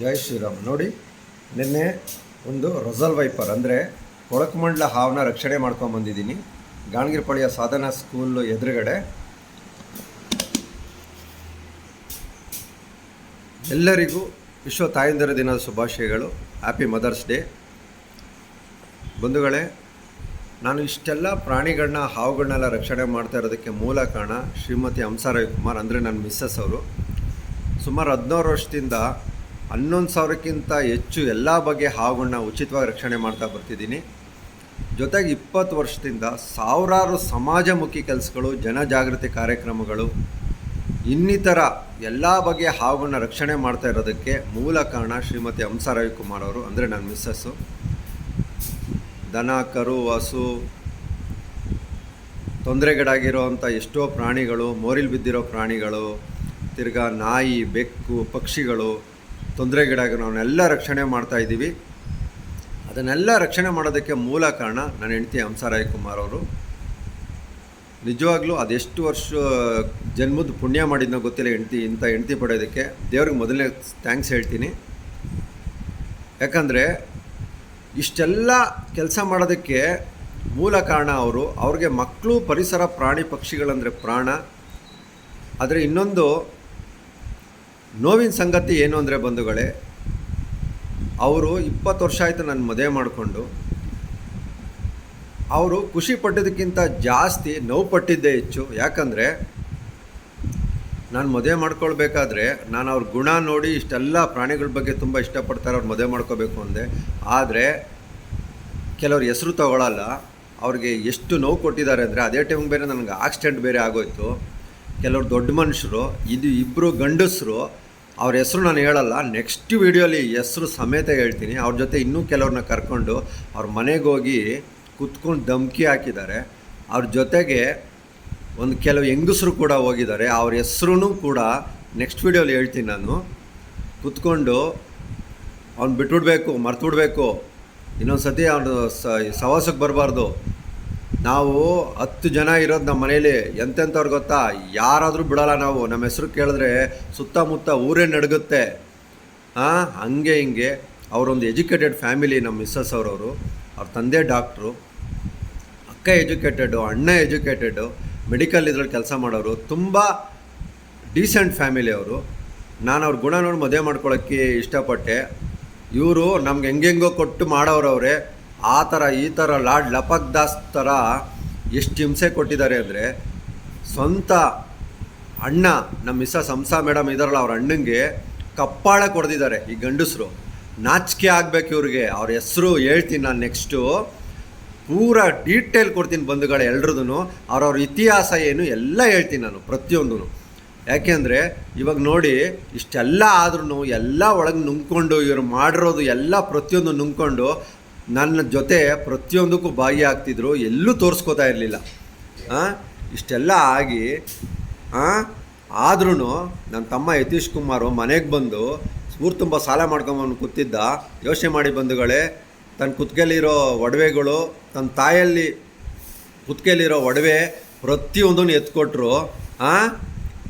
ಜೈ ಶ್ರೀರಾಮ್. ನೋಡಿ, ನಿನ್ನೆ ಒಂದು ರೊಸಲ್ ವೈಪರ್ ಅಂದರೆ ಕೊಳಕಮಂಡ್ಲ ಹಾವನ್ನ ರಕ್ಷಣೆ ಮಾಡ್ಕೊಂಬಂದಿದ್ದೀನಿ ಗಾಣಗಿರಪಳ್ಳಿಯ ಸಾಧನಾ ಸ್ಕೂಲ್ ಎದುರುಗಡೆ. ಎಲ್ಲರಿಗೂ ವಿಶ್ವ ತಾಯಂದಿರ ದಿನದ ಶುಭಾಶಯಗಳು. ಹ್ಯಾಪಿ ಮದರ್ಸ್ ಡೇ ಬಂಧುಗಳೇ, ನಾನು ಇಷ್ಟೆಲ್ಲ ಪ್ರಾಣಿಗಳನ್ನ, ಹಾವುಗಳನ್ನೆಲ್ಲ ರಕ್ಷಣೆ ಮಾಡ್ತಾ ಇರೋದಕ್ಕೆ ಮೂಲ ಕಾರಣ ಶ್ರೀಮತಿ ಹಂಸ ಕುಮಾರ್ ಅಂದರೆ ನನ್ನ ಮಿಸ್ಸಸ್ ಅವರು. ಸುಮಾರು ಹದಿನಾರು ವರ್ಷದಿಂದ ಹನ್ನೊಂದು ಸಾವಿರಕ್ಕಿಂತ ಹೆಚ್ಚು ಎಲ್ಲ ಬಗೆಯ ಹಾವುಗಳನ್ನ ಉಚಿತವಾಗಿ ರಕ್ಷಣೆ ಮಾಡ್ತಾ ಬರ್ತಿದ್ದೀನಿ. ಜೊತೆಗೆ ಇಪ್ಪತ್ತು ವರ್ಷದಿಂದ ಸಾವಿರಾರು ಸಮಾಜಮುಖಿ ಕೆಲಸಗಳು, ಜನಜಾಗೃತಿ ಕಾರ್ಯಕ್ರಮಗಳು, ಇನ್ನಿತರ ಎಲ್ಲ ಬಗೆಯ ಹಾವುಗಳನ್ನ ರಕ್ಷಣೆ ಮಾಡ್ತಾ ಇರೋದಕ್ಕೆ ಮೂಲ ಕಾರಣ ಶ್ರೀಮತಿ ಹಂಸ ರವಿಕುಮಾರ್ ಅವರು ಅಂದರೆ ನನ್ನ ಮಿಸ್ಸಸ್ಸು. ದನ, ಕರು, ಹಸು ತೊಂದರೆಗೀಡಾಗಿರೋವಂಥ ಎಷ್ಟೋ ಪ್ರಾಣಿಗಳು, ಮೋರಿಲ್ ಬಿದ್ದಿರೋ ಪ್ರಾಣಿಗಳು, ತಿರ್ಗಾ ನಾಯಿ, ಬೆಕ್ಕು, ಪಕ್ಷಿಗಳು ತೊಂದರೆಗೀಡಾಗಿರೋವನ್ನೆಲ್ಲ ರಕ್ಷಣೆ ಮಾಡ್ತಾ ಇದ್ದೀವಿ. ಅದನ್ನೆಲ್ಲ ರಕ್ಷಣೆ ಮಾಡೋದಕ್ಕೆ ಮೂಲ ಕಾರಣ ನನ್ನ ಹೆಂಡತಿ ಹಂಸರಾಯ್ ಕುಮಾರ್ ಅವರು. ನಿಜವಾಗ್ಲೂ ಅದೆಷ್ಟು ವರ್ಷ ಜನ್ಮದ ಪುಣ್ಯ ಮಾಡಿದ್ನೋ ಗೊತ್ತಿಲ್ಲ ಹೆಂಡ್ತಿ, ಇಂಥ ಹೆಂಡ್ತಿ ಪಡೆಯೋದಕ್ಕೆ. ದೇವ್ರಿಗೆ ಮೊದಲನೇ ಥ್ಯಾಂಕ್ಸ್ ಹೇಳ್ತೀನಿ. ಯಾಕಂದರೆ ಇಷ್ಟೆಲ್ಲ ಕೆಲಸ ಮಾಡೋದಕ್ಕೆ ಮೂಲ ಕಾರಣ ಅವರು. ಅವ್ರಿಗೆ ಮಕ್ಕಳು, ಪರಿಸರ, ಪ್ರಾಣಿ ಪಕ್ಷಿಗಳಂದರೆ ಪ್ರಾಣ. ಆದರೆ ಇನ್ನೊಂದು ನೋವಿನ ಸಂಗತಿ ಏನು ಅಂದರೆ ಬಂಧುಗಳೇ, ಅವರು ಇಪ್ಪತ್ತು ವರ್ಷ ಆಯಿತು ನನ್ನ ಮದುವೆ ಮಾಡಿಕೊಂಡು, ಅವರು ಖುಷಿ ಪಟ್ಟಿದ್ದಕ್ಕಿಂತ ಜಾಸ್ತಿ ನೋವು ಪಟ್ಟಿದ್ದೇ ಹೆಚ್ಚು. ಯಾಕಂದರೆ ನಾನು ಮದುವೆ ಮಾಡ್ಕೊಳ್ಬೇಕಾದ್ರೆ ನಾನು ಅವ್ರ ಗುಣ ನೋಡಿ ಇಷ್ಟೆಲ್ಲ ಪ್ರಾಣಿಗಳ ಬಗ್ಗೆ ತುಂಬ ಇಷ್ಟಪಡ್ತಾರೆ ಅವ್ರು ಮದುವೆ ಮಾಡ್ಕೋಬೇಕು ಅಂದೆ. ಆದರೆ ಕೆಲವ್ರು ಹೆಸರು ತಗೊಳ್ಳಲ್ಲ ಅವ್ರಿಗೆ ಎಷ್ಟು ನೋವು ಕೊಟ್ಟಿದ್ದಾರೆ ಅಂದರೆ ಅದೇ ಟೈಮ್ ಬೇರೆ ನನಗೆ ಆಕ್ಸಿಡೆಂಟ್ ಬೇರೆ ಆಗೋಯ್ತು. ಕೆಲವ್ರು ದೊಡ್ಡ ಮನುಷ್ಯರು, ಇದು ಇಬ್ಬರು ಗಂಡಸರು ಅವ್ರ ಹೆಸರು ನಾನು ಹೇಳಲ್ಲ ನೆಕ್ಸ್ಟ್ ವೀಡಿಯೋಲಿ ಹೆಸರು ಸಮೇತ ಹೇಳ್ತೀನಿ. ಅವ್ರ ಜೊತೆ ಇನ್ನೂ ಕೆಲವ್ರನ್ನ ಕರ್ಕೊಂಡು ಅವ್ರ ಮನೆಗೆ ಹೋಗಿ ಕುತ್ಕೊಂಡು ಧಮ್ಕಿ ಹಾಕಿದ್ದಾರೆ. ಅವ್ರ ಜೊತೆಗೆ ಒಂದು ಕೆಲವು ಹೆಂಗಸರು ಕೂಡ ಹೋಗಿದ್ದಾರೆ. ಅವ್ರ ಹೆಸ್ರೂ ಕೂಡ ನೆಕ್ಸ್ಟ್ ವೀಡಿಯೋಲಿ ಹೇಳ್ತೀನಿ ನಾನು. ಕುತ್ಕೊಂಡು ಅವ್ನು ಬಿಟ್ಬಿಡ್ಬೇಕು ಮರ್ತು ಬಿಡಬೇಕು ಇನ್ನೊಂದು ಸತಿ ಅವನು ಸವಾಸಕ್ಕೆ ಬರಬಾರ್ದು. ನಾವು ಹತ್ತು ಜನ ಇರೋದು ನಮ್ಮ ಮನೇಲಿ ಎಂತೆಂಥವ್ರು ಗೊತ್ತಾ? ಯಾರಾದರೂ ಬಿಡೋಲ್ಲ ನಾವು. ನಮ್ಮ ಹೆಸರು ಕೇಳಿದ್ರೆ ಸುತ್ತಮುತ್ತ ಊರೇ ನಡುಗುತ್ತೆ. ಹಾಂ, ಹಂಗೆ ಹಿಂಗೆ. ಅವರೊಂದು ಎಜುಕೇಟೆಡ್ ಫ್ಯಾಮಿಲಿ ನಮ್ಮ ಮಿಸ್ಸಸ್ ಅವರವರು. ಅವ್ರ ತಂದೆ ಡಾಕ್ಟ್ರು. ಅಕ್ಕ ಎಜುಕೇಟೆಡು ಅಣ್ಣ ಎಜುಕೇಟೆಡು ಮೆಡಿಕಲ್ ಇದ್ರಲ್ಲಿ ಕೆಲಸ ಮಾಡೋರು. ತುಂಬ ಡೀಸೆಂಟ್ ಫ್ಯಾಮಿಲಿ ಅವರು. ನಾನು ಅವ್ರ ಗುಣ ನೋಡಿ ಮದುವೆ ಮಾಡ್ಕೊಳ್ಳೋಕ್ಕೆ ಇಷ್ಟಪಟ್ಟೆ. ಇವರು ನಮ್ಗೆ ಹೆಂಗೆಂಗೋ ಕೊಟ್ಟು ಮಾಡೋರವ್ರೆ. ಆ ಥರ ಈ ಥರ ಲಾಡ್ ಲಪಕ್ ದಾಸ್ ಥರ ಎಷ್ಟು ಹಿಂಸೆ ಕೊಟ್ಟಿದ್ದಾರೆ ಅಂದರೆ ಸ್ವಂತ ಅಣ್ಣ, ನಮ್ಮ ಮಿಸ್ಸಸ್ ಸಂಸಾ ಮೇಡಮ್ ಇದಾರಲ್ಲ ಅವ್ರ ಅಣ್ಣಂಗೆ ಕಪ್ಪಾಳೆ ಕೊಡ್ದಿದ್ದಾರೆ ಈ ಗಂಡಸರು. ನಾಚಿಕೆ ಆಗ್ಬೇಕು ಇವ್ರಿಗೆ. ಅವ್ರ ಹೆಸರು ಹೇಳ್ತೀನಿ ನಾನು ನೆಕ್ಸ್ಟು. ಪೂರ ಡೀಟೇಲ್ ಕೊಡ್ತೀನಿ ಬಂಧುಗಳ ಎಲ್ರದ್ದು ಅವ್ರವ್ರ ಇತಿಹಾಸ ಏನು ಎಲ್ಲ ಹೇಳ್ತೀನಿ ನಾನು ಪ್ರತಿಯೊಂದೂ ಯಾಕೆಂದರೆ ಇವಾಗ ನೋಡಿ, ಇಷ್ಟೆಲ್ಲ ಆದ್ರೂ ಎಲ್ಲ ಒಳಗೆ ನುಂಗ್ಕೊಂಡು ಇವರು ಮಾಡಿರೋದು ಎಲ್ಲ ಪ್ರತಿಯೊಂದು ನುಂಗ್ಕೊಂಡು ನನ್ನ ಜೊತೆ ಪ್ರತಿಯೊಂದಕ್ಕೂ ಭಾಗಿಯಾಗ್ತಿದ್ರು ಎಲ್ಲೂ ತೋರಿಸ್ಕೋತಾ ಇರಲಿಲ್ಲ. ಇಷ್ಟೆಲ್ಲ ಆಗಿ ಆದ್ರೂ ನನ್ನ ತಮ್ಮ ಯತೀಶ್ ಕುಮಾರು ಮನೆಗೆ ಬಂದು ಊರು ತುಂಬ ಸಾಲ ಮಾಡ್ಕೊಂಬಂದು ಕೂತಿದ್ದ. ಯೋಚನೆ ಮಾಡಿ ಬಂಧುಗಳೇ ತನ್ನ ಕುತ್ತಿಗೆಲಿರೋ ಒಡವೆಗಳು ತನ್ನ ತಾಯಲ್ಲಿ ಕುತ್ತಿಗೆಲಿರೋ ಒಡವೆ ಪ್ರತಿಯೊಂದನ್ನು ಎತ್ಕೊಟ್ರು.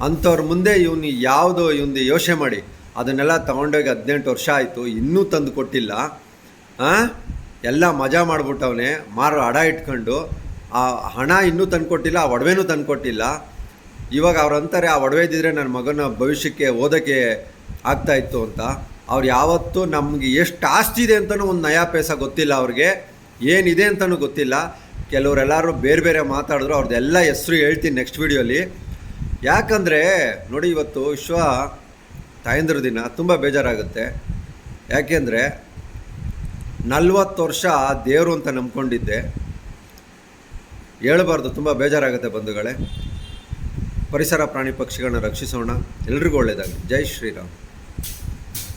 ಅಂಥವ್ರ ಮುಂದೆ ಇವನು ಯಾವುದು ಇವನು ಯೋಚನೆ ಮಾಡಿ. ಅದನ್ನೆಲ್ಲ ತೊಗೊಂಡೋಗಿ ಹದಿನೆಂಟು ವರ್ಷ ಆಯಿತು, ಇನ್ನೂ ತಂದು ಕೊಟ್ಟಿಲ್ಲ. ಎಲ್ಲ ಮಜಾ ಮಾಡಿಬಿಟ್ಟವನೆ, ಮಾರು ಅಡ ಇಟ್ಕೊಂಡು, ಆ ಹಣ ಇನ್ನೂ ತಂದುಕೊಟ್ಟಿಲ್ಲ, ಆ ಒಡವೆನೂ ತಂದುಕೊಟ್ಟಿಲ್ಲ. ಇವಾಗ ಅವ್ರು ಅಂತಾರೆ, ಆ ಒಡವೆ ಇದ್ದಿದ್ರೆ ನನ್ನ ಮಗನ ಭವಿಷ್ಯಕ್ಕೆ ಓದೋಕ್ಕೆ ಆಗ್ತಾಯಿತ್ತು ಅಂತ. ಅವ್ರು ಯಾವತ್ತೂ ನಮಗೆ ಎಷ್ಟು ಆಸ್ತಿ ಇದೆ ಅಂತಲೂ ಒಂದು ನಯಾ ಪೈಸ ಗೊತ್ತಿಲ್ಲ ಅವ್ರಿಗೆ. ಏನಿದೆ ಅಂತಲೂ ಗೊತ್ತಿಲ್ಲ. ಕೆಲವರೆಲ್ಲರೂ ಬೇರೆ ಬೇರೆ ಮಾತಾಡಿದ್ರು ಅವ್ರದ್ದೆಲ್ಲ ಹೆಸರು ಹೇಳ್ತೀನಿ ನೆಕ್ಸ್ಟ್ ವೀಡಿಯೋಲಿ ಯಾಕಂದರೆ, ನೋಡಿ ಇವತ್ತು ವಿಶ್ವ ತಾಯಂದ್ರ ದಿನ, ತುಂಬ ಬೇಜಾರಾಗುತ್ತೆ. ಯಾಕೆಂದರೆ ನಲ್ವತ್ತು ವರ್ಷ ದೇವರು ಅಂತ ನಂಬ್ಕೊಂಡಿದ್ದೆ. ಹೇಳಬಾರ್ದು, ತುಂಬ ಬೇಜಾರಾಗುತ್ತೆ ಬಂಧುಗಳೇ. ಪರಿಸರ ಪ್ರಾಣಿ ಪಕ್ಷಿಗಳನ್ನ ರಕ್ಷಿಸೋಣ. ಎಲ್ರಿಗೂ ಒಳ್ಳೆಯದಾಗಲಿ ಜೈ ಶ್ರೀರಾಮ್.